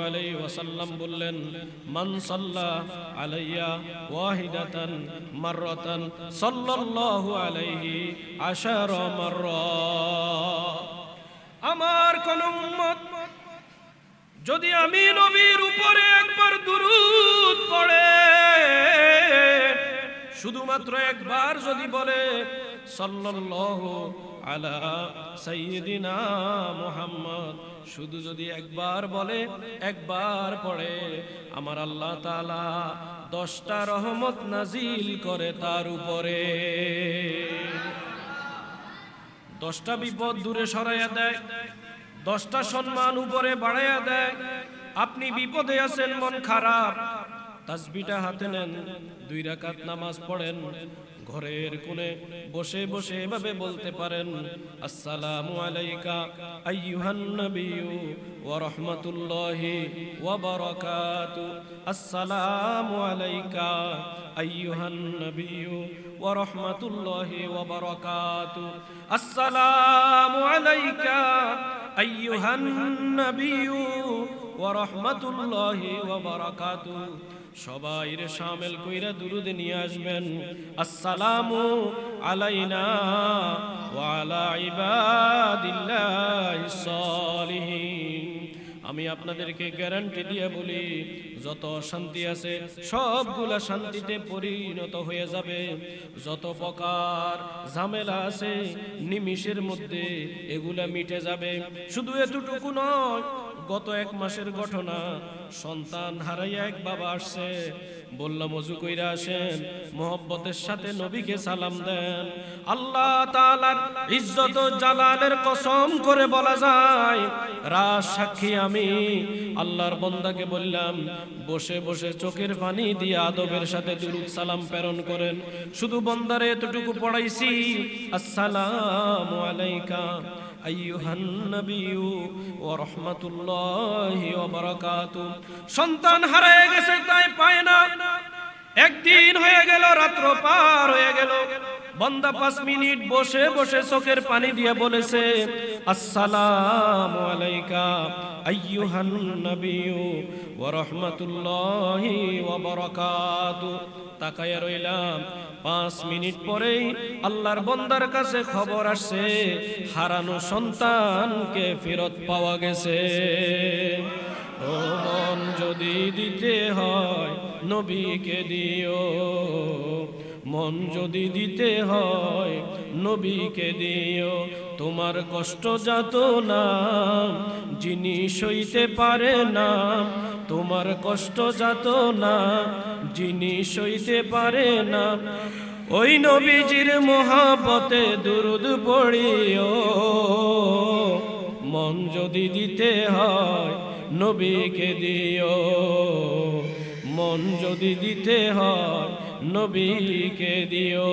আলাইহি ওয়াসাল্লাম বললেন আলাইয়া আমার কোন যদি আমি নবীর উপরে একবার দুরূদ পড়ে, শুধুমাত্র একবার যদি বলে, সাল্লাল্লাহু আলা সাইয়্যিদিনা মুহাম্মদ। শুধু যদি একবার বলে, একবার পড়ে, আমার আল্লাহ তাআলা দশটা রহমত নাজিল করে তার উপরে। দশটা বিপদ দূরে সরাইয়া দেয়, দশটা সম্মান উপরে বাড়াইয়া দেয়। আপনি বিপদে আছেন, মন খারাপ। তাসবিটা হাতে নেন, দুই রাকাত নামাজ পড়েন, ঘরের কোণে বসে বসে এভাবে বলতে পারেন, আসসালামু আলাইকা আইয়ুহান নবিয়্যু ওয়া রাহমাতুল্লাহি ওয়া বারাকাতু। আসসালামু আলাইকা আইয়ুহান নবিয়্যু ওয়া রাহমাতুল্লাহি ওয়া বারাকাতু। আসসালামু আলাইকা আইয়ুহান নবিয়্যু ওয়া রাহমাতুল্লাহি ওয়া বারাকাতু। সবাই রে শামিল কইরা দুরুদ নিয়ে আসবেন। আসসালামু আলাইনা ওয়া আলা আমি আপনাদেরকে গ্যারান্টি দিয়ে বলি, যত শান্তি আছে, সবগুলা শান্তিতে পরিণত হয়ে যাবে। যত প্রকার ঝামেলা আছে, নিমিষের মধ্যে এগুলা মিটে যাবে। শুধু এতটুকু নয় গত এক মাসের ঘটনা। সন্তান হারাইয়া এক বাবা আসছে। বললাম অজু কইরা আসেন, মোহব্বতের সাথে নবীকে সালাম দেন। আল্লাহ তাআলার ইজ্জত জালালের কসম করে বলা যায় রাজ সাক্ষী আমি। আল্লাহর বন্দাকে বললাম, বসে বসে চোখের পানি দিয়ে আদবের সাথে দুরুদ সালাম প্রেরণ করেন। শুধু বন্দারে এতটুকু পড়াইছি। আসসালামু আলাইকা। সন্তান হারিয়ে গেছে তাই পায় না। একদিন হয়ে গেল রাত্র পার হয়ে গেল। বন্দা পাঁচ মিনিট বসে বসে চোখের পানি দিয়ে বলেছে, আসসালামু আলাইকা, আইয়ুহান নবিয়্যু ওয়া রাহমাতুল্লাহি ওয়া বারাকাতু। তাকায়া রইলাম। পাঁচ মিনিট পরেই আল্লাহর বন্দার কাছে খবর আসছে, হারানো সন্তানকে ফেরত পাওয়া গেছে। ও যদি দিতে হয়, নবীকে দিও। মন যদি দিতে হয়, নবীকে দিও। তোমার কষ্ট যাত না, যিনি সইতে পারে না। তোমার কষ্ট যাত না, যিনি সইতে পারে না। ওই নবীজির মহাপতে দুরুদ পড়িও। মন যদি দিতে হয়, নবীকে দিও। মন যদি দিতে হয় নবীকে দিও।